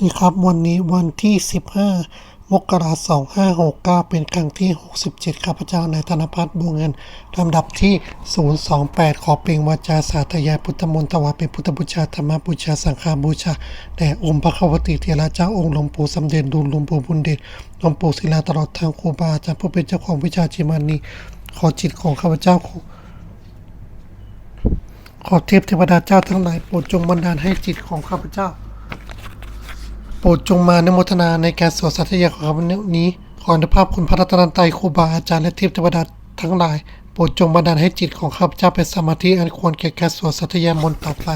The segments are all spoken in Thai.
ดีครับวันนี้วันที่ 15 มกราคม2569 เป็นครั้งที่ 67ข้าพเจ้านายธนพัฒน์บัวเงินลำดับที่ 028 ขอเปล่งวาจาสาธยายพุทธมนต์ถวายเป็นพุทธบูชาธรรมบูชาสังฆาบูชาแด่องค์พระคัมภีเทระเจ้าองค์หลวงปู่สำเด็จดูลหลวงปู่บุญเดชหลวงปู่ศิลาตลอดทางครูบาอาจารย์ผู้เป็นเจ้าของวิชาจิมานีขอจิตของข้าพเจ้าขอขอเทพเทวดาเจ้าทั้งหลายโปรดจงบันดาลให้จิตของข้าพเจ้า ปรดจงมานโมทนาในการสวดสัตยาของข้าพเจ้านี้ ขออนุภาพคุณพระรัตนตรัยครูบาอาจารย์และเทพเทวดาทั้งหลาย โปรดจงบันดาลให้จิตของข้าพเจ้าเป็นสมาธิอันควรแก่การสวดสัตยามนต์ต่อไป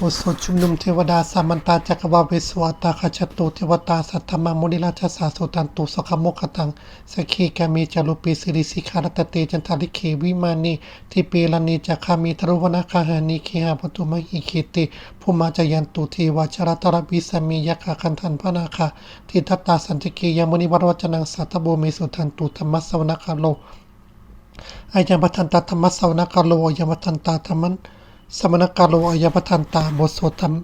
บทสวดชุมนุมเทวดาสามันตาจักรวาลเวสวตาคาชตุเทวตาสัทธมามุนิราชสาสุตันตุสขโมคตังสกีกามีจารุปีสิริสิขารตเตจันทาริเควิมานีทิเปลานีจักขามีทรุวนาคาหานิเคหาปตุมหิเคติภูมาจยันตุเทวาชรตระบิสมียักขคันทันพนาคาทิทัตตาสันติเกยมุนิวรวจนังสัตตโบเมสุทันตุธรรมสวนคาโลอายังพัทันตาธรรมสวนกาโลอายังพัทันตาธรรมัน สมณกาโลอายังพัทันตาบทสวดธรรม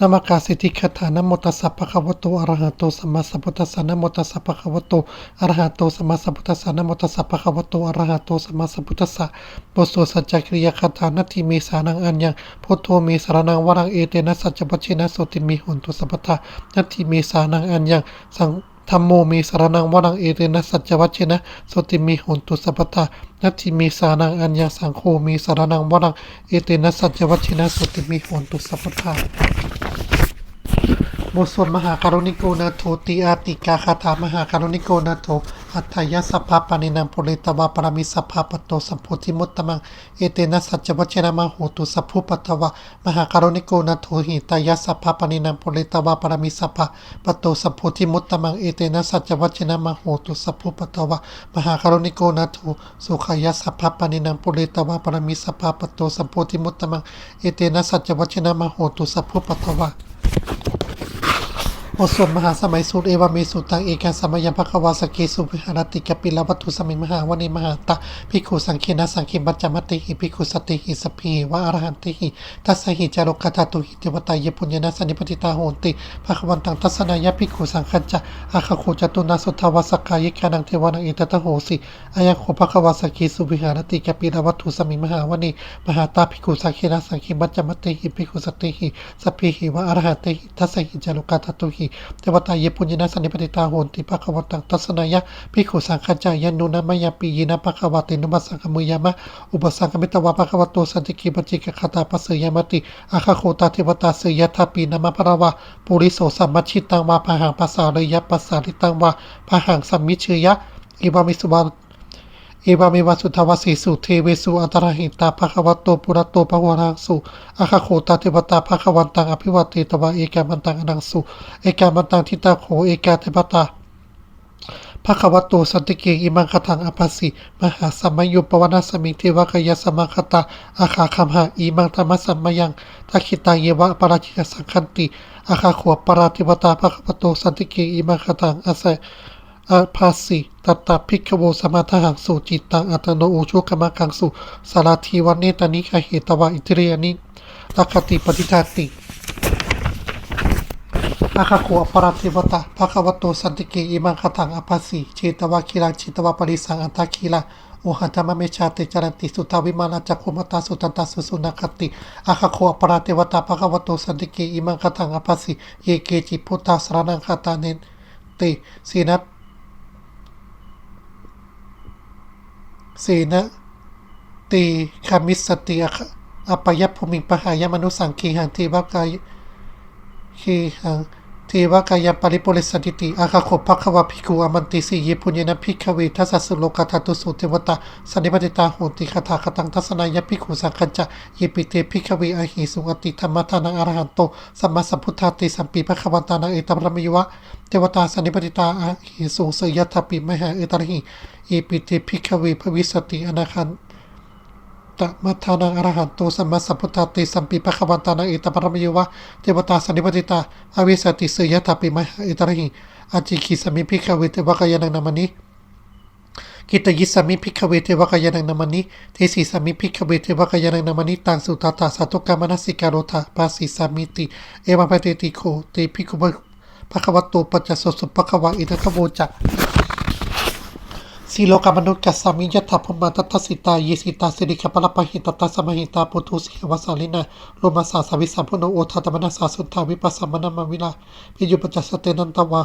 นามกาสิทธิคาถานโมตัสสะภะคะวะโตอะระหะโตสัมมาสัมพุทธัสสะนโมตัสสะภะคะวะโตอะระหะโตสัมมาสัมพุทธัสสะนโมตัสสะภะคะวะโตอะระหะโตสัมมาสัมพุทธัสสะบทสวดสัจจคริยคาถานาทีเมสานังอัญญังพุทโธเมสารนังวรังเอเตนะสัจจปัจเจนะโสติมิหุนตุสัพพทานาทีเมสานังอัญญังสัง ธรรมโมมีสารนังวรังเอเตนะสัจจวัชเชนะสติมีโหนตุสัพพทานัตถิมีสานังอัญญาสังโฆมีสารนังวรังเอเตนะสัจจวัชเชนะสติมีโหนตุสัพพทาบทสวดมหาการุณิโกนาโทติอาติกาคาถามหาการุณิโกนาโท อัตถยสัพพะปานินังปุเรตวาปรามิสัพพะปโตสัพพุทิมุตตมัง เอเตนะสัจจวัชนะมโหตุสัพพุปัตวะมหาการุณิโกนาโทหิตายสัพพะปานินังปุเรตวาปรามิสัพพะปโตสัพพุทิมุตตมัง เอเตนะสัจจวัชนะมโหตุสัพพุปัตวะมหาการุณิโกนาโทสุขายสัพพะปานินังปุเรตวาปรามิสัพพะปโตสัพพุทิมุตตมัง เอเตนะสัจจวัชนะมโหตุสัพพุปัตวะ บทสวดมหาสมัยสูตรเอวามีสูตรตังเอกันสมัยยังพระควาสเกสุวิหารติกปิลวัตถุสมิงมหาวณีมหาตะภิกขุสังเคีนะสังคิบัจจมติหิภิกขุสติหิสพพิวะอรหันติหิทัสหิจารุกตาตุหิเทวตายปุญญนะสันิปติตาโหติภะควันตังทัศนายะภิกุสังคัจจะอาคโคจตุนาสุทาวสกายิกานังเทวานังอิตตะโหสิอายังโคภควาสเกสุวิหารติกปิลวัตถุสมิงมหาวณีมหาตาภิกขุสังเคีนะสังคิบัจจมติหิภิกขุสติหิสพพิวะอรหันติหิทัสหิจารุกตาตุหิเทวตาเยปุญญนะสันนิปติตาโหนติภะควตังทัศนายะภิขุสังฆจายันนุนะมะยะปียินะภะควตินุมัสสังฆมุยามะอุปสังฆมิตวะภะควโตสันติกิปจิกะคตาปัสยามติอาคาโคตาเทวตาสยทัปีนะมะพระวะปุริโสสัมมัชิตังวาพหังปัสสาเลยะปัสสาริตังวาพหังสัมมิเชยะอิวามิสุบา เอวามิวาสุทวสีสุเทเวสุอัตระหิตาภควโตปุระโตภวรังสุอาคาโคตาเทวตาภควันตังอภิวัติตวะเอกามันตังอนังสุเอกามันตังทิตาโขเอกาเทวตาภควโตสันติเกอิมังคทังอภัสสิมหาสัมมยุปวนาสมิงเทวกยสมังคตาอาคาคัมหาอิมังธรรมสัมมยังทักขิตาเยวะปราชิกสังคันติอาคาขวปราเทวตาภควโตสันติเกอิมังคทังอาศัย อาภาสิตัตตาภิกโวสมาทหังสุจิตตังอัตโนโอชุกมะคังสุสาราทีวันเนตานิคาเหตวะอิตริยานิลักติปฏิทาติอาคาโคอปราธิวตาภควโตสันติเกอิมังคตังอภัสสิเชตวะคิรังจิตวะปริสังอันตาคิลาโอหันธรรมเมชาติจารันติสุทาวิมานาจักขุมตาสุตันตาสุสุนัคติอาคาโคอปราเทวตาภควโตสันติเกอิมังคตังอภัสสิเยเกจิพุทธาสรนังคตาเนติสีนัต สีนะตีคามิสติอคะอปยภูมิปหายมนุสังคีหังทีวกายคีหัง ทีวกายปริปุริสติติอาคาโคภควะภิกขุอมันติสียิปุญญนะภิกขเวทัสสุโลกทัตุสุเทวตาสันนิปติตาโหติคาถาคตังทัศนายภิกขุสังคัจจะยิปิเตภิกขเวอหิสุอติธรรมทานังอรหันโตสัมมาสัพพุทธาติสัมปีภควันตานังเอตัมรมยวะเทวตาสันนิปติตาอหิสุเสยทัปปิมหาเอตระหิยิปิเตภิกขเวภวิสติอนาคัน ตมัทานังอรหันโตสัมมาสัพพุทธติสัมปีภควันตานังเอตปรมยุวะเทวตาสันนิปติตาอวิสติสยทัปปิมหาเอตระหิอาจิคิสมิภิกขเวเทวกายนังนามานิกิตยิสามิพิกขเวเทวกายนังนามานิเทสีสามิพิกขเวเทวกายนังนามานิตังสุตตาสาตุกามนัสสิการโรธาปาสีสามิติ เอวาปเตติโคเตพิคุบภควตโตปัจจสสุภควะอิทัคโวจะ สีโลกามนุษย์กัสสามิยถาพมาตัทสิตาเยสิตาสิริขปลปะหิตตาสมหิตาปุทุสิวสาลินาโลมาสาสาวิสัมพุโนโอทาตมนาสาสุทธาวิปัสสมนามาวิลาพิยุปจัสเตนันตวา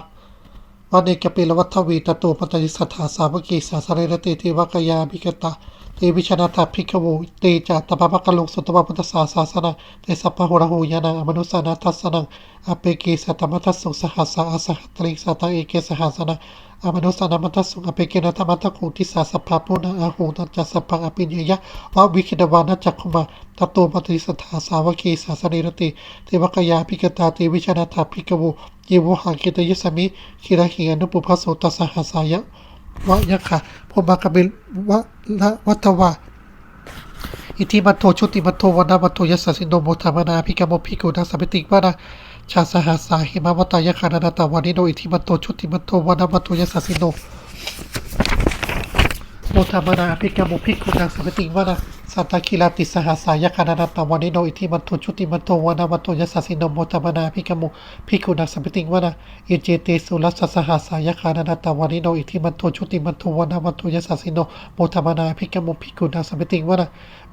วันเอกเปลวัฏวีตโตปตยิสัทธาสาวกีสาสเรรเตเทวกยาบิกตา เตวิชนาถาภิกขโวเตจาตปะปะกะลงสุตวะพุทธศาสาสนังเตสัพพะโหระโหยานังอมนุสานาทัสนังอเปเกสัตมัทสสุสหัสสะอสหัตริสัตตะเอเกสหัสนังอมนุสานามัตสุงอเปเกนะธรรมัตโคทิสาสภาปุณาอาหูนัจจสพังอปิญญยะวะวิคิดวานัจจคุมาตโตปฏิสัทธาสาวกีสาสนิรติเทวกยาภิกตาเตวิชนาถาภิกโวเยวหังกิตยิสมิคิระหิอนุปุพพโสตัสสหัสายะ วะยะคะพมากบิลวะละวัตวาอิทิมันโทชุติมันโทวนามัตโทยัสสินโนโมธามนาพิกามโมพิกุนัสสมิติวานาชาสหัสสาหิมาวตายะคานานตาวานิโนอิทิมันโทชุติมันโทวนามัตโทยัสสินโนโมธามนาพิกามโมพิกุนัสสมิติวานา สัตตคิราติสหัสายะคานานตวานิโนอิทิมันโทชุติมันโทวนามันโทยัสสินโนโมธามนาพิกมุพิกุนัสสมิติงวนาอิเจเตสุลัสสหัสายะคานานตวานิโนอิทิมันโทชุติมันโทวนามันโทยัสสินโนโมธามนาพิกมุพิกุนัสสมิติงวนา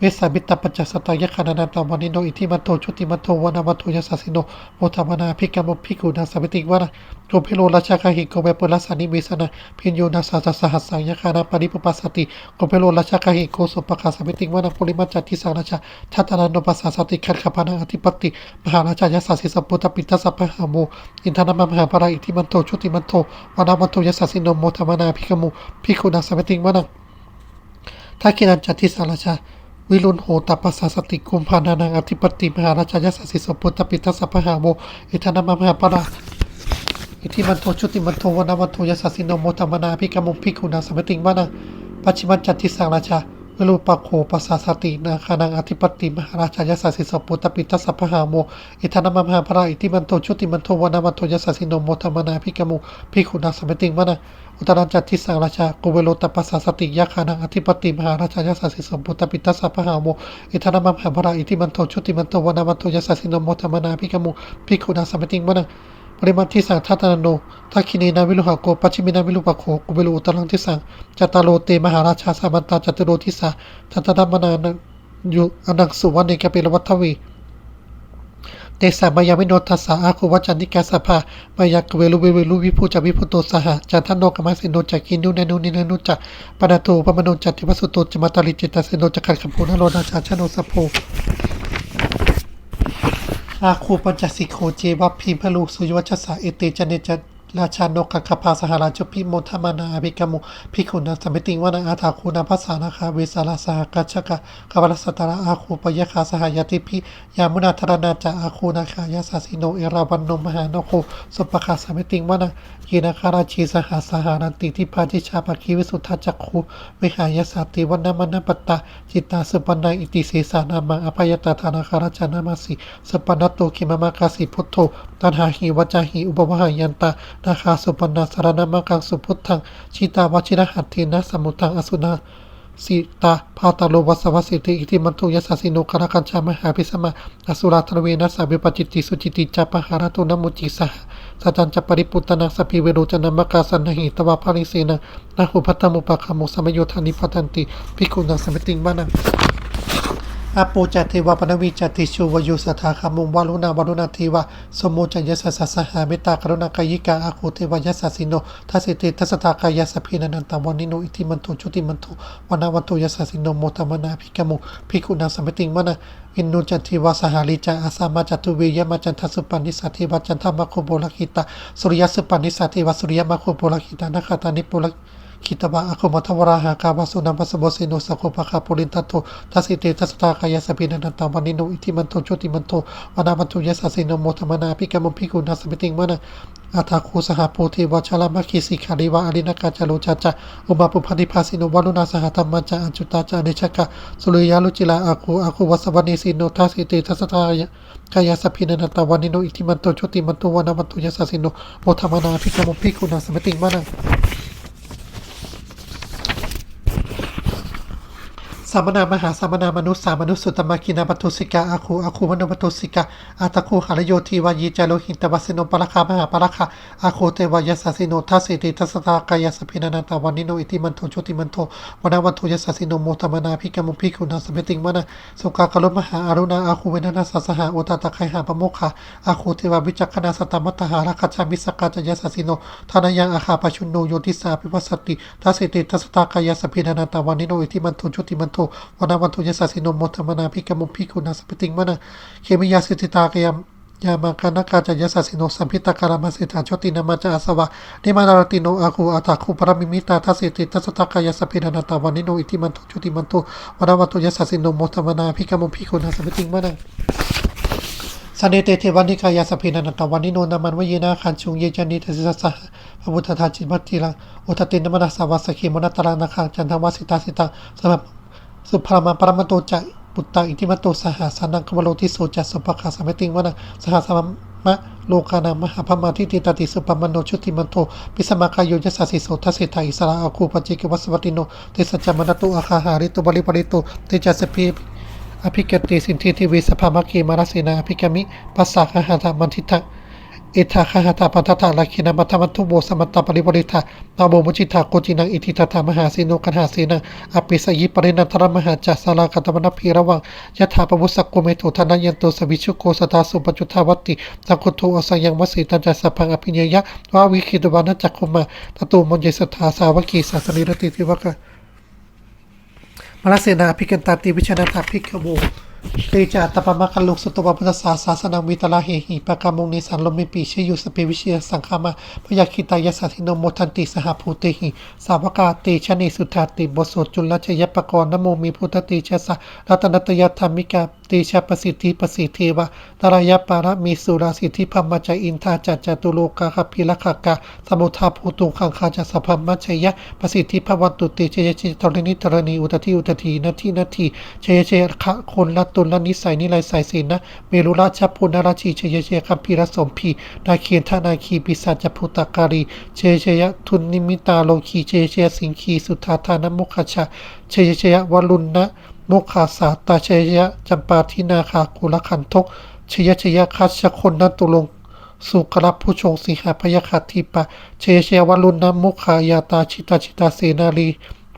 เวสามิตาปัจจสตายะคานานาตาวานิโนอิทิมันโตชุติมันโตวานามัตโตยัสสสิโนโมทามนาพิกามพิกุนาสมิติวานาโกเพโลราชาคาหิโกเวปุรัสานิเวสนาพิญโยนาสาสสหัสสังยะคานาปริปปัสสติโกเพโลราชาคาหิโกสุปคาสมิติวานาปุริมัจจติสังราชาทัตนานุปัสสสติขันขปานาอธิปติมหาราชายัสสิสัพพุตปิตัสสะพะหาโมอินทนามมหาปราอิทิมันโตชุติมันโตวานามัตโตยัสสสิโนโมทามนาพิกามุพิกุนาสมิติวานาทักขินันจติสาราชา วิรุณโหตปัสสะสติกุมภานานังอธิปติมหาราชายสัสสิสปุตตปิทัสสะพหาโมอิทานามมหาปราอิทิมันโทชุติมันโทวนามันโทยสัสสิโนโมตมนาพิกามุพิกุณาสมติงวานาปัจฉิมันจัตติสังราชา วิรุปะโขปัสสะสตินาคานังอธิปติมหาราชายสัสสิสปุตตปิทัสสะพหาโมอิทานามมหาปราอิทิมันโทชุติมันโทวนามันโทยสัสสิโนโมตมนาพิกมุพิกุณาสมติงวานาอุตรัญจัตทิสังราชาโกเวโลตปัสสะสติยะคานังอธิปติมหาราชายสัสสิสปุตตปิตัสสะพหาโมอิทานามมหาภราอิทิมันโทชุติมันโทวนามันโทยสัสสิโนโมธรรมนาภิกมุภิกขุนาสมติงมนั ปริมาทิสังทัตนาโนทักขินีนาวิลุหะโกปัจฉิมินาวิลุปะโคกุเวลอุตรังทิสังจัตตาโลเตมหาราชาสามันตาจัตตโรทิสาทัตตนามนานังยุอนังสุวรรณเนกเปรวัฏวีเตสามายามิโนทัสสะอาคุวัจันติกาสภามายากเวลุเวเวลุวิภูจาวิพุโตสหะจันทโนกมัสสิโนจักกินุเนนุนินนุจักปนาโตปมโนจัตติวัสุโตจมาตาลิจิตาเสโนจักขันขปูนโรนาชาชโนสโพ อาคูปัญจสิกโคเจวัพพิมพลูสุยวัชสาเอเตจเนจราชานกังคภาสหราชพิโมทมานาอภิกมุพิคุนาสมิติงวนาอาถาคูนาภาษานาคาเวสาราสหกัจฉกะกบลสตระอาคูปยคาสหายติพิยามุนาธรนาจาอาคูนาคายาสาสิโนเอราวันนมหานโคสุปคาสมิติงวนา ยีนาคาราชีสหาสหารันติทิพาทิชาปคีวิสุทธาจักคูวิหายสาติวันนามนปตตาจิตตาสุปนาอิติเสสานามังอภัยตาธนาคาราชานามาสิสปนัตโตคิมามากาสิพุทโธตันหาหิวัจาหิอุปวหายันตานาคาสุปนาสารนามังกังสุพุทธังชิตาวชิรหัตถินะสมุทังอสุนาสิตาพาตาโลวัสวัสิติอิทิมันตุยสสสิโนคารคัญชามหาพิสมาอสุราทเวนะสัพปจิตติสุจิติจัปหาราตุนมุจิสห สัจจันจะปริปุตตนังสพิเวโรจนามกาสันหิตวาภาริเสนะนาหุพัตตมุปะคามุสมโยธานิพัตันติภิกขุนังสมิติงวานัง อาปูจัตเทวปนวิจัติชูวยุสถาคามุงวารุณาวารุณาเทวะสมโมจัยยสสสหาเมตตากรุณากายิกาอาคูเทวยัสสิโนทัสสิเตทัสตากายสสพพินันตวันิโนอิทิมันโตชุติมันโตวนาวันโตยัสสิโนโมตมนาภิกมุภิกขุนาสมติงมนะอินนุจันทิวาสหาลิจาอาสามาจัตุเวยมาจันทสุปันนิสัตเทวจันทมะโคโบลคิตาสุริยสุปันนิสัตเทวสุริยมะโคโบลคิตานาคาตานิปุลคิตบะอะคุมัทวราหากาบาสุนัมปัสบเซโนสะโคปะคาปุรินตัตโตทัสสิเตทัสตากายสปินันตาวันนิโนอิทิมันโตโชติมันโตวนามันโตยสัสสิโนโมธมนาภิกมุภิกุนัสมิติงมนะอาทาคูสหโพเทวชาลามัคคิสิขาริวะอรินากาจาโลจาจาอุมาปุพันิพาสิโนวารุณาสหธรรมจจาอัญจุตาจาเนชกะสุริยาลุจิลาอาคูอาคูวัสวนิสิโนทัสสิเตทัสตากายกายสปินันตาวันนิโนอิทิมันโตโชติมันโตวนามันโตยสัสสิโนโมธมนาภิกมุภิกุนัสมิติงมนะ สามนามหาสามนามนุษย์สามนุษย์สุตตมกินาปทุสิกาอาคูอาคูมโนปทุสิกาอาตะคูหารโยทีวายีจาโลหินตวาสิโนประคามหาประคาอาคูเทวายสสสิโนทัสสิติทัสตากายสสพินานาตาวันนิโนอิติมันโทโชติมันโทวนาวันโทยสสสิโนโมตมนาภิกมุภิกขุนาสเมติงมนะสุกากลุมหาอารุณาอาคูเวนัสสหาโอตตะไคหาปโมคาอาคูเทวาวิจักขณาสตมัตตหาราคาชามิสกาจยสสสิโนทานายังอาคาปชุนโนโยติสาปิวัสติทัสสิติทัสตากายสสพินานาตาวันนิโนอิติมันโทโชติมันโทวันวันโทยสสสินโมตมนาภิกมุภิกขุนาสเมติงมนะเคมิยาสิติตากยมยามังคณกาจยสัสสิโนสัมพิตาการามาสิทาโชตินามาจาอาสวะนิมานารติโนอาคูอาตาคูปรมิมิตาทัสสิติทัสสตากายสพพินานาตาวันิโนอิติมันโตโชติมันโตวนวัตโตยสัสสิโนโมตมนาภิกมุภิกขุนาสัมพิติงมานังสันเนเตเทวันนิกายาสพพินันตวันนิโนนามันวเยนาคันชุงเยจันนิทัสสะสะพระพุทธทาจิตมัตติลังอุทตินนมนัสสาวัสสขีมนัตตลังนาคังจันทวัสิตาสิตาสมั สุภรมาปรมโตจะปุตตาอิติมโตสหสันังกวโลทิโสจัสสุปะคาสมัติงวนังสหสมมะโลกานามหาพมาทิติตติสุปมโนชุติมันโตปิสมาคายโยจัสสิโสทัสสิทาอิสระอาคูปจิกวัสวัติโนเตสัจจมนตุอาคาหาริตุบริปริโตเตจัสสพีอภิกติสินทิทิวิสภามกีมารสีนาอภิกมิปัสสะคหาตามันทิทะ อทาคหาตาปัตตาลักขินามัทมัทุโบสมัตตาปริบริทานาโบมุจิตาโกจินังอิทิตถามหาสีโนกันหาสีนังอภิสยิปรินันทรมหาจัสสาลากัตมนพีระวังยะถาปวุสสกโกเมตุทนายันโตสวิชุโกสตาสุปจุทาวัตติสังคุโทอสังยังวสีตันจัสพังอภิญญยะวาวิคิตวานัจจคุมาตตุมนเยสทาสาวกีสัสนิรติทิวกะมรสเสนาภิกันตาติวิชนาตาภิกขโว ปีจาตปมะกัลลุกสุตวพุทธศาสาสนังวิตลาเหหิปะกามุงนิสันลมิปีเชยุสเปวิเชียสังฆามาพยาคิตายสัทินโมทันติสหภูเตหิสาวกาเตชนิสุทาติบทสวดจุลชยปกรณ์นโมมีพุทธติเชสะรัตนตยธรรมิกา ตชะปสิทธิปสิทธิวะตรายปาระมีสุราสิทธิพัมมจจอินทาจัจจตุโลกาคพิลขากาสมุทาภูตุขังคาจัสพัมมัชยะปสิทธิภวันตุเตเชยเชตรนิตรณีอุตติอุตทีนาทีนาทีเชยเชคะคนละตุลละนิสัยนิไลสายศีลนะเมรุราชพุนราชีเชยเชคัมพีรสมพีนาเคียนทานาคีปิสัจพุตการีเชยเชยทุนนิมิตาโลคีเชยเชยสิงคีสุทาธานมุขชาเชยเชยวรุณนะ โมคาสาตาเชยยะจำปาทินาคากุลขันทกชยชยะคัชคนนันตุลงสุกรับผู้ชงสิหาพยาคาทิปะ เชยเชยวรุณนมุขายาตาชิตาชิตาเสนาลี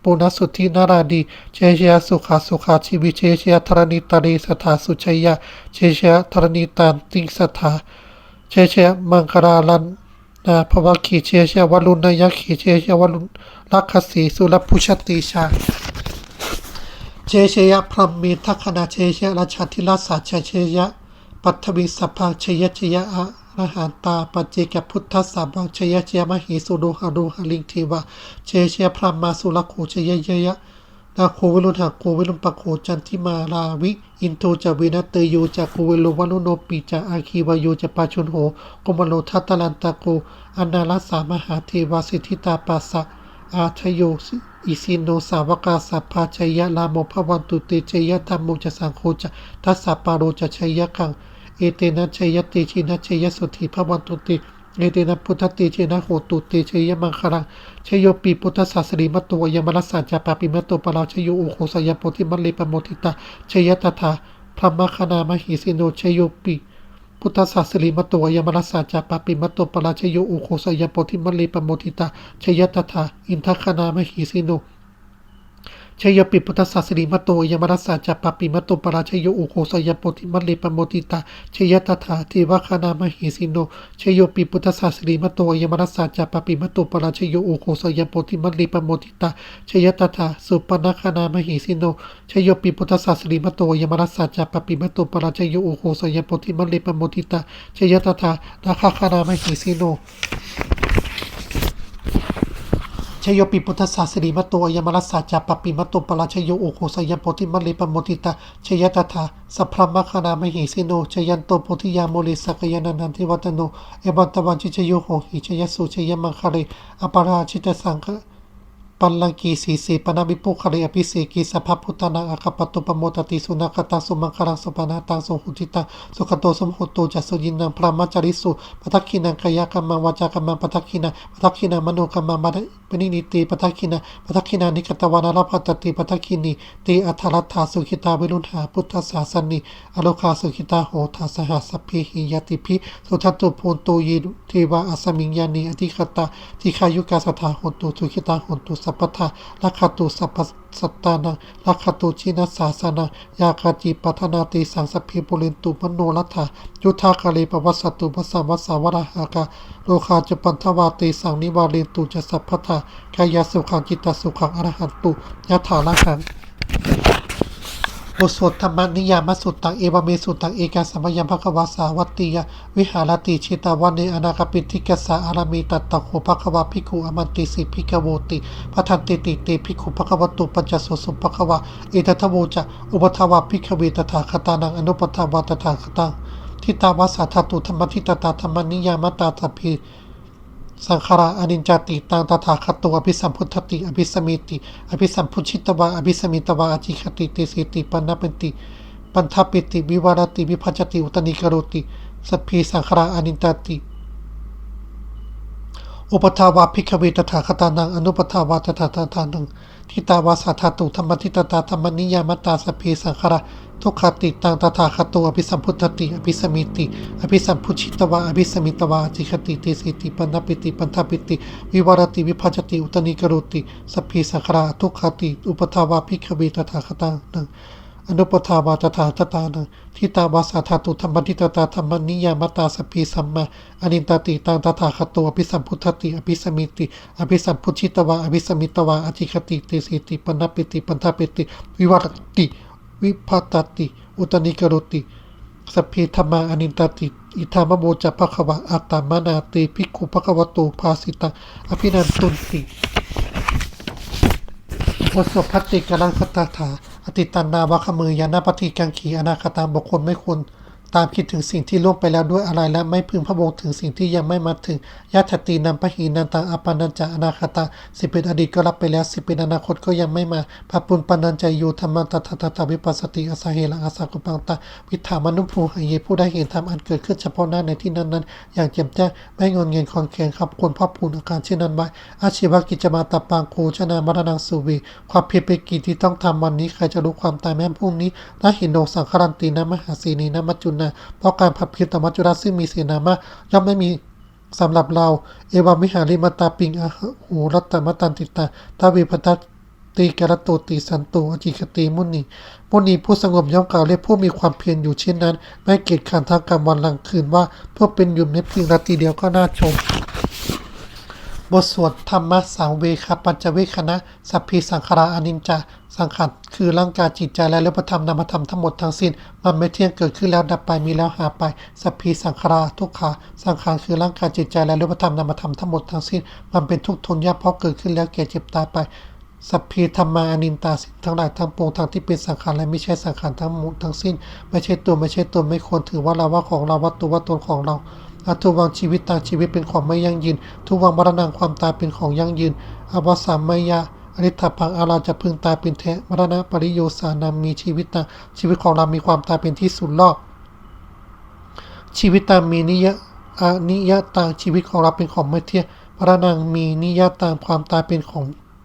ปุณสุทธินาราดี เชยเชยสุขาสุขาชีวิเชยเชยธรณีตารีสถาสุชยะ เชยเชยธรณีตานติงสถา เชยเชยมังคราลันนาภวคีเชยเชยวรุณนยักขีเชยเชยวรุณลักขสีสุรพุชติชา เชเชยะพรหมมีทักขณาเชเชยะราชาธิราชสาชเชยะ ปัทวิสภาเชยะเชยะอะระหันตาปัจเจกพุทธสาบังเชยะเชยะมหิสุโดหะโดหะลิงเทวะเชเชยะพรหมมาสุรโคเชยะเยยะนาโควิรุณหะโควิรุณปะโคจันทิมาลาวิ อินโทจาวินัตเตโยจะโควิโลวานุโนปีจะอาคีวายโยจะปาชุนโหกมโลทัตตลันตะโกอนาลสามหาเทวาสิทธิตาปัสสะอาทโยสิ อิสินโนสาวกาสัพพาชยะลาโมภวันตุเตชยะธรรมโมจสังโฆจะทัสสะปาโรจะชยะกัง เอเตนะชยะติชินะชยะสุธิภวันตุติเอเตนะพุทธตินะโหตุเตชยะมังคลังชโยปีพุทธศาสริมัตโตยมรัสสัจจปาปิมัตโตปะราชโยโอโคสยโพธิมัลเลปโมทิตาชยะตถาพระมคณามหิสิโนชโยปี พุทธศาสริมตัวยมรัสสาจาปปิมตัวปราชโยอุโคสยโปธิมลีปโมทิตาชยตถาอินทคณามหีสินุ ชยปิพุทธศาสริมตโตยมรัสสาจาปาปิมตโตปราชโยอุโคสยปธิมเลปโมทิตาชยตถาเทวคณามหิสิโนชยปิพุทธศาสริมตโตยมรัสสาจาปาปิมตโตปราชโยอุโคสยปธิมเลปโมทิตาชยตถาสุปนคณามหิสิโนชยปิพุทธศาสริมโตยมรัสสัจจปปิมโตปราชโยโอโคสยปธิมเลปโมทิตาชยตถานาคาคานามหิสิโน ชโยปิพุทธศาสนิมโตยมรัสสัจาปปิมตุปราชโยโอโคสยโพธิมเลปโมติตาชยตถาสัพพมคานามหิสิโนชยันโตโพธิยาโมลิสักยานันทิวัตโนเอบันตวันชิชโยโหหิชยสุชยมังคาเรอปาราชิตสังฆ ปัลลังกีสีสีปนาบิปุคเรอภิเสกีสัพพพุทธนาอาคปตุปโมตติสุนัขตังสุมังคลังสุปนาตังสุหุจิตังสุขโตสมหุโตจัสุยินังพระมัจจริสุปทักขินังกายกรรมวาจากรรมังปทักขินังปทักขินังมโนกรรมมะปนินิติปทักขินังปทักขินังนิกตวานารพัตติปทักขินีตีอัทรัตถาสุขิตาวิรุณหาพุทธศาสนีอโลคาสุขิตาโหทาสหัสพิหิยติพิสุทัตตุภูนตุยีเทวาอสมิงยานีอธิคตาทิคายุกาสถาโหตุสุขิตาโหตุสัพพทาลักขตุสัพพสัตตานังลักขตุชินัสสาสนังยาคาจิปัฒนาติสังสพีบุรินตุมโนรัฐายุทธากาลีปวัสสตุปัสสาวัสสาวราหากาโลคาจปันทวาติสังนิวาเรนตุจะสัพพทากายสุขังจิตตสุขังอรหันตุยะถาลังหัง บทสวดธรรมนิยามสุตตังเอวเมสุตตังเอกาสมยังภควาสาวัตติยวิหารติชิตาวันเนอนาคปิทิกสาอารามีตัตตะโขภควาภิกขุอมันติสิภิกขโวติพัทันติติเตภิกขุภควตุปัญจโสสุภควาเอตทะโวจะอุปทวาภิกขเวตถาคตานังอนุปทวาตถาคตังทิตาวาสาธาตุธรรมทิตตาธรรมนิยามตาสัพพี สังขาราอนิจจติตังตถาคตโตอภิสัมพุทธติ อภิสมิติ อภิสัมพุชิตวะอภิสมิตวะอจิคติติสิติปันนปนติ ปันทปิติ วิวารติวิภัจติ อุตนิกโรติสพพีสังขาราอนิจจติ อุปทาวาภิกขเวตถาคตานังอนุปทาวาตถาตาทานังทิตาวาสาธาตุธรรมทิตตาธรรมนิยามตาสพเพสังขาร ทุกขติตังตถาคตโตอภิสัมพุทธติ อภิสมิติ อภิสัมพุชิตวะ อภิสมิตวะจิคติติสิติปันนปิติปันทปิติ วิวรติวิภัจติอุตนิกโรติสพเพสังขาทุกขติ อุปทาวาภิกขเวตถาคตานังอนุปทาวาตถาตตานังทิตาวาสาธาตุธรรมทิตตาธรรมนิยามตาสพีสัมมาอนินตติตังตถาคตโตอภิสัมพุทธติ อภิสมิติ อภิสัมพุชิตวะ อภิสมิตวะอจิคติติสิติปนปิติปันทปิติ วิวัตติ วิภาตติ อุตนิกรุติสพพีธรรมาอนินตติ อิธามโมจะภควะอัตตมานาติภิกขุภควโตภาสิตังอภินันตุนติวสพัตติกรังคตาถาอติตันนาวะขมือยานาปฏิกังขีอนาคตามบุคคลไม่ควร ตามคิดถึงสิ่งที่ล่วงไปแล้วด้วยอะไรและไม่พึงพระวงถึงสิ่งที่ยังไม่มาถึงยะถตีนัมพหีนันตังอปานัญจะอนาคตาสิเป็นอดีตก็รับไปแล้วสิเป็นอนาคตก็ยังไม่มาพระปุณปนัญจะยูธรรมันตถาตถาวิปัสสติอสาเหลังอาสากุปังตาวิถามนุภูหายเยผู้ได้เห็นธรรมอันเกิดขึ้นเฉพาะหน้าในที่นั้นนั้นอย่างแจ่มแจ้งไม่งอนเงินคอนแขนครับควรพ่อพูนอาการเช่นนั้นไว้อาชีวกิจมาตาปังโคชนามรณังสุวีความผิดเป็นกิจที่ต้องทำวันนี้ใครจะรู้ความตายแม้พรุ่งนี้นะหินโนสังครันตีนะมหาสีนีนะมัจจุนาเพราะการผัดเพียรตมัจจุราซึ่งมีเสนามาย่อมไม่มีสำหรับเรา เอวามิหาริมาตาปิงอาหูรัตตมตันติตาทาวิพัตติกรตโตติสันตุอจิคติมุนีมุนีผู้สงบย่อมกล่าวเรียกผู้มีความเพียรอยู่เช่นนั้น ไม่เกียจขันทางกรรมวันหลังคืนว่าเพื่อเป็นอยู่ในเพียงนาทีเดียวก็น่าชม บทสวดธรรมะสังเวคปัจเวคณะสัพพีสังขาราอนิจจา สังขารคือร่างกายจิตใจและรูปธรรมนามธรรมทั้งหมดทั้งสิ้น มันไม่เที่ยงเกิดขึ้นแล้วดับไปมีแล้วหาไปสัพพีสังขาราทุกขาสังขารคือร่างกายจิตใจและรูปธรรมนามธรรมทั้งหมดทั้งสิ้น มันเป็นทุกทนยากเพราะเกิดขึ้นแล้วแก่เจ็บตายไปสัพพีธรรมาอนินตาสิ่งทั้งหลายทั้งปวงทั้งที่เป็นสังขารและไม่ใช่สังขารทั้งหมดทั้งสิ้น ไม่ใช่ตัวไม่ใช่ตนไม่ควรถือว่าเราว่าของเราว่าตัวว่าตนของเราอาทุวังชีวิตต่างชีวิตเป็นของไม่ยั่งยืน ทุวังมรณะความตายเป็นของยั่งยืนอวสามมยา อริ t พังอาราจะพึงตายเป็นแท้มรณะปริโยสานามีชีวิตตาชีวิตของเรามีความตายเป็นที่สุดรอบชีวิตตามมีนิยะอานิยะตางชีวิตของเราเป็นของไม่เที่ยงพระนางมีนิยะตางความตายเป็นของ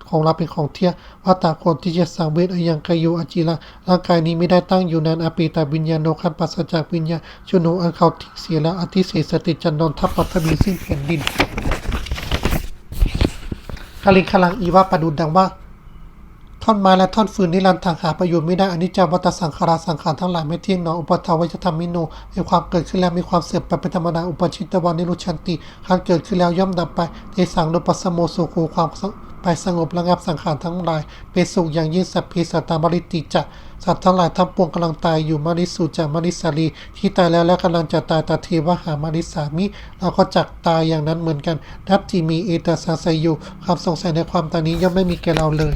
ของเราเป็นของเที่ยงว่าตาคนที่จะสังเวชอยังกายุอจิระร่างกายนี้ไม่ได้ตั้งอยู่นานอปีตาวิญญาณโนคันปัสจากวิญญาณชุโนอันเขาทิ้งเสียแล้วอธิเสสติจันนนทัพปัทมีสิ้นแผ่นดิน คลิงคลังอีวาประดุดดังว่า ท่อนไม้และท่อนฟืนนิรันดร์ทางหาประโยชน์ไม่ได้อนิจจาวัตสังขาราสังขารทั้งหลายไม่เที่ยงหนออุปทาวิจธรรมมิโนมีความเกิดขึ้นแล้วมีความเสื่อมไปเป็นธรรมดาอุปชิตวานิรุชันติการเกิดขึ้นแล้วย่อมดับไปเทสังโลปัสโมสุโคความ ไปสงบระงับสังขารทั้งหลาย เป็นสุขอย่างยิ่งสัพพิสัตตามริติจะสัตว์ทั้งหลายทั้งปวงกำลังตายอยู่มาริสุจะมาริสาลีที่ตายแล้วและกำลังจะตายตาเทวหามาริสามิ เราก็จักตายอย่างนั้นเหมือนกันนับที่มีเอตสาสยอยู่ความสงสัยในความตายนี้ย่อมไม่มีแก่เราเลย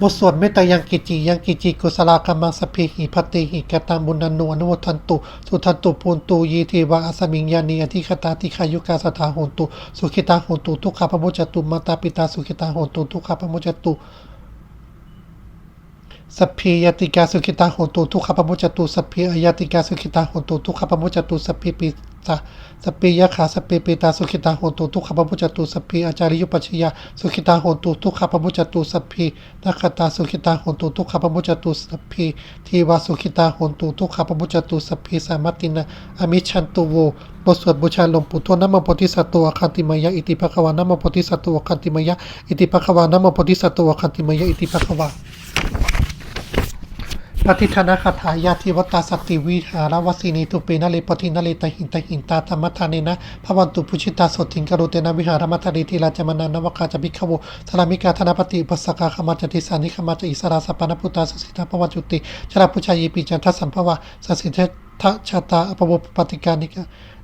บทสวดเมตตายังกิจิยังกิจิกุสลากรรมังสพเพหิพัติหิกตังบุญนันโนอนุโมทันตุสุทันตุปูนตุยีเทวะอสมิงยานีอธิคตาติขายุกาสถาโหนตุสุขิตาโหนตุทุกขปมุจตุมาตาปิตาสุขิตาโหนตุทุกขปมุจตุสัพเพยติกาสุขิตาโหนตุทุกขปมุจตุสัพเพอยติกาสุขิตาโหนตุทุกขปมุจตุสัพเพปิ ตาสัพเพยขาสัพเปิตาสุขิตาโหตุทุกขปมุจจตุสัพเพอาจาริยุปัชยาสุขิตาโหตุทุกขปมุจจตุสัพเพนักขตาสุขิตาโหตุทุกขปมุจจตุสัพเพทีวาสุขิตาโหตุทุกขปมุจจตุสัพเพสามัตินะอมิชันตุโวบทสวดบูชาหลวงปู่ทวดนะโมโพธิสัตว์ตัวคันติมายะอิติภควานะโมโพธิสัตว์ตัวคันติมายะอิติภควานะโมโพธิสัตว์ตัวคันติมายะอิติภควา ปฏิทานาคาถายาทิวตาสตติวิหารวสินีตุเปนาเลปทินาเลตหินตหินตาธรรมทานเนนะพระวันตุพุชิตาสดถิงกรุเตนะวิหารมัทริติราจมนานวกาจบิขวุธรามิกาธนปฏิอุปสกาขมาจติสานิขมาจอิสราสปานพุตาสสิทาปวัจจุติชราพุชายีปิจันทสัมภวะสสิทธทะชาตาอปวปฏิการนิกา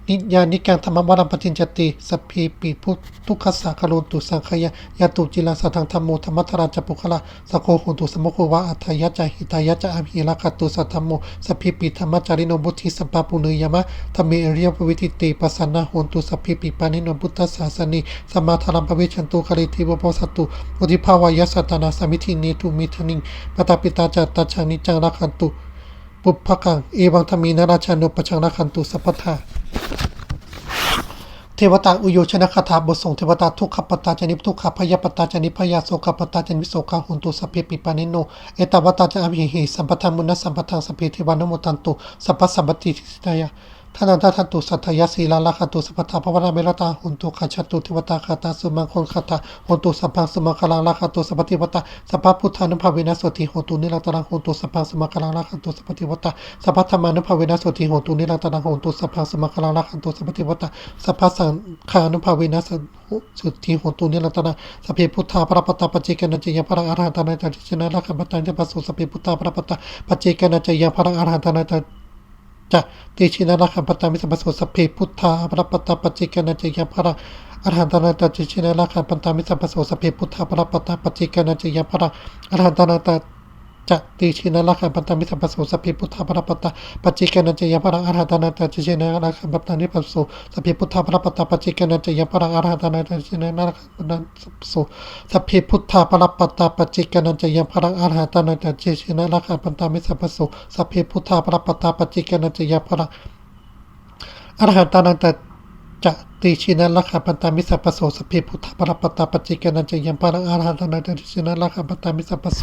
นิยานิกังธรรมวรัมปทินจติสพีปิพุททุกขสาคารุตุสังขยายาตุจิลาสัทังธรรมโมธรรมทราจปุคละสโคหุตุสมุโควะอัทยะจาหิตายะจาอภิรักตุสัทธรรมโมสพีปิธรรมจาริโนบุติสัปปุเนยมะธรรมเมอริยปวิติติปัสสนาโหนตุสพีปิปานิโนพุทธศาสนิสัมมาธรรมปวิชันตุคาริทิวโพสัตตุอุทิภาวายสัตนาสมิทิเนตุมิทนิงปตาปิตาจัตตาชานิจังรักขันตุ ปุพพกัง เอวังธมีนราชานุปชังนักขันตุสัพพทาเทวตาอุโยชนะคาถาบทส่งเทวตาทุกขปตาจนิปทุกขพยาปตาจนิพยาโสกปตาจนิโสกาหุนตุสัพเพปิปานิโน เอตาวตาจอภิหิสัมปทามุนสสัมปทางสัพเพเทวานุโมตันตุสัพพสัมปติทิตายา ท่านันททันตุสัทธยศีลาลาคตุสัพพทาภวนาเมรตาหุนตุขชัตตุเทวตาคาตาสุมังคลคาตาหุนตุสัพพังสุมังคลังลาคตุสัพพติวตาสัพพพุทธานุภาเวนัสติหุนตุนิรัตรังหุนตุสัพพังสุมังคลังลาคตุสัพพติวตาสัพพธรรมานุภาเวนัสติหุนตุนิรัตรังหุนตุสัพพังสุมังคลังลาคตุสัพพติวตาสัพพสังฆานุภาเวนัสสุติหุนตุนิรัตรังสัพเพพุทธาพระปตาปเจกนัจยาพระอรหันตานาจจนะลาคปัตตัญจะปัสสุสัพเพพุทธาพระปตาปเจกนัจยาพระอรหันตานา จะติชินาราคัมปตามิสัมปโสสเพพุทธาปรปตาปจิกนาจยาพระอรหันตนาตติชินาราคัมปตามิสัมปโสสเพพุทธาปรปตาปจิกนาจยาพระอรหันตนาต จะติชินาราคัมปตามิสัมปโสสพเพพุทธาพระปตาปจิกนันจยพระอรหัตนาตติชินาราคัมปตามิสัมปโสสพเพพุทธาพระปตาปจิกนันจยพระอรหัตนาตติชินาราคัมปตามิสัมปโสสพเพพุทธาพระปตาปจิกนันจยพระอรหัตนาตติชินาราคัมปตามิสัมปโสสพเพพุทธาพระปตาปจิกนันจยพระอรหัตานันตจะติชินะลักขปันตามิสัพพโสสพเพพุทธปรปตตาปจิกนันจะยังอรหันตานันตติชินะลักขปันตามิสัพพโส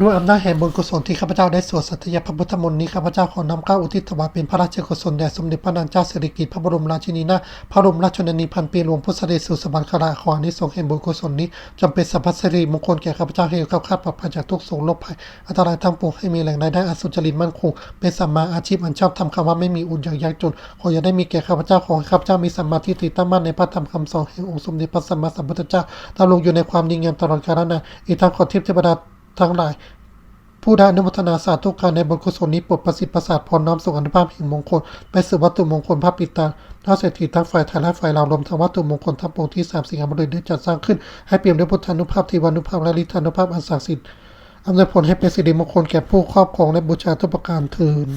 ด้วยอำนาจแห่งบุญกุศลที่ข้าพเจ้าได้สวดสัตยพระพุทธมนต์นี้ข้าพเจ้าขอนำเกล้าอุทิศถวายเป็นพระราชกุศลแด่สมเด็จพระนางเจ้าสิริกิติ์พระบรมราชินีนาถพระบรมราชชนนีพันปีหลวงพุทธเด็จสู่สวรรคราขออานิสงส์แห่งบุญกุศลนี้จำเป็นสัพพสิริมงคลแก่ข้าพเจ้าให้อยู่ข้าคาดปลอดภัยจากทุกโศกโรคภัยอันตรายทั้งปวงให้มีแหล่งรายได้อันสุจริตมั่นคงเป็นสัมมาอาชีพอันชอบทำคำว่าไม่มีอุดอยากยากจนขออย่าได้มีแก่ข้าพเจ้าขอให้ข้าพเจ้ามีสัมมาทิฏฐิตั้งมั่นในพระธรรมคำสอนแห่งองค์สมเด็จพระสัมมาสัมพุทธเจ้าดำรงอยู่ในความดีงามตลอดกาลนานอีกทั้งขอเทพเทวดา ทั้งหลาย ผู้ได้อนุโมทนาสาธุการในบทกุศลนี้ปวดประสิทธิ์ประสาทพรน้อมส่งอนุภาพแห่งมงคล ไปสู่วัตถุมงคลพระปิตาท้าเศรษฐีทั้งฝ่ายไทยและฝ่ายลาวรวมทั้งวัตถุมงคลทั้งปวงที่สามสิ่งอมฤตได้จัดสร้างขึ้น ให้เปี่ยมด้วยพุทธานุภาพทีวานุภาพและฤทธานุภาพอันศักดิ์สิทธิ์อำนวยผลให้เป็นสิริมงคลแก่ผู้ครอบครองและบูชาทุกประการเทิน